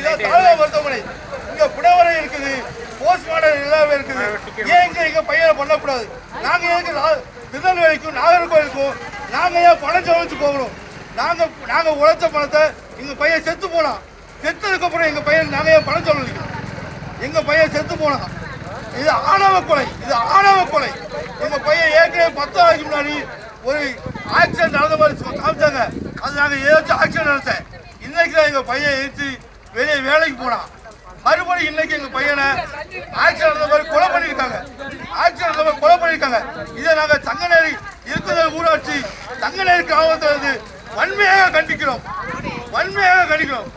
இதான் தாலுகா மருத்துவமனை. இங்க புடவரை இருக்குது போஸ்ட்மார்டம் எல்லாமே இருக்குது. ஏன் இங்க இங்க பையனை பண்ணக்கூடாது? நாங்க எதுக்கு திருநெல்வேலிக்கும் நாகர்கோவிலுக்கும் நாங்க ஏன் பணம் சமைச்சு போகணும்? நாங்க நாங்க உழைச்ச பணத்தை எங்க பையன் செத்து போனான் செத்ததுக்கு அப்புறம் எங்க பையன் நாங்க ஏன் பணம் செலவழிக்கணும் எங்க பையன் செத்து போனான் இது ஆணவ கொலை இது ஆணவ கொலை. எங்க பையன் ஏற்கனவே பத்து நாளைக்கு முன்னாடி ஒரு ஆக்சிடென்ட் நடந்த மாதிரி காமிச்சாங்க. அது நாங்க ஏதாச்சும் ஆக்சிடென்ட் நடத்தேன் இன்னைக்கு தான் எங்க பையன் எழுத்து வெளியே வேலைக்கு போனான் மறுபடியும் இன்னைக்கு எங்க பையனை ஆக்சிடென்ட் நடந்த மாதிரி கொலை பண்ணியிருக்காங்க. ஆக்சிடென்ட் நடந்த மாதிரி கொலை பண்ணியிருக்காங்க. இதை நாங்க தங்கநேரி இருக்குதல் ஊராட்சி தங்கநேரி கிராமத்தில் இருந்து வன்மையாக கண்டிக்கிறோம். வன்மையாக கண்டிக்கிறோம்.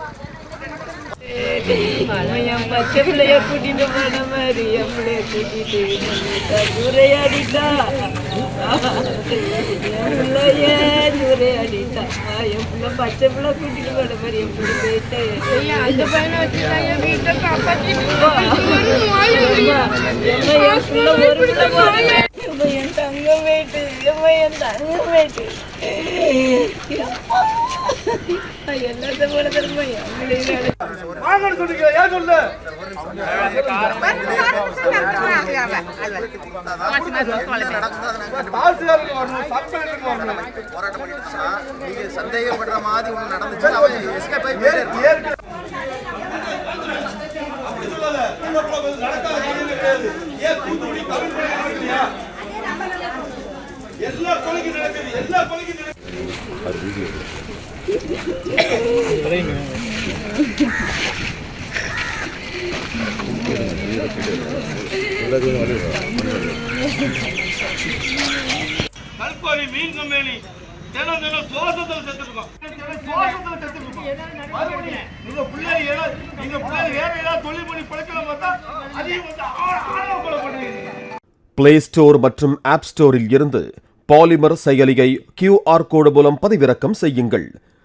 என் பச்சை பிள்ளைய கூட்டிட்டு போன மாதிரி? என் பிள்ளைய கூட்டிட்டு சூறையாடிட்டா என் பிள்ளைய சூறையாடிட்டா என் பிள்ளை பச்சை பிள்ளை கூட்டிட்டு போன மாதிரி என் பிள்ளை போயிட்டு அந்த பையனை வச்சு தான் என் வீட்டை. என் தங்கம் போயிட்டு சந்தேகப்படுற மாதிரி ஒண்ணு நடந்துச்சு அவன் escape ஆகி போயிட்டாரு. எல்லா கொலைக்கும் நடக்குது எல்லா கொலைக்கும் நடக்குது கல்பாரி மீன். கம்பெனி தினம் தினம் சுவாசத்துல செத்துருக்கோம் சுவாசத்துல செத்துருக்கோம் மறுபடியும் நீங்க பிள்ளைங்க ஏதோ நீங்க பிள்ளைங்க வேற ஏதாவது தொழில் பண்ணி பிழைக்கலாம் பார்த்தா அதையும் வந்து ஆ- கொலை பண்ணுறீங்க பிளே ஸ்டோர் மற்றும் ஆப் ஸ்டோரில் இருந்து பாலிமர் செயலியை கியூஆர் கோடு மூலம் பதிவிறக்கம் செய்யுங்கள்.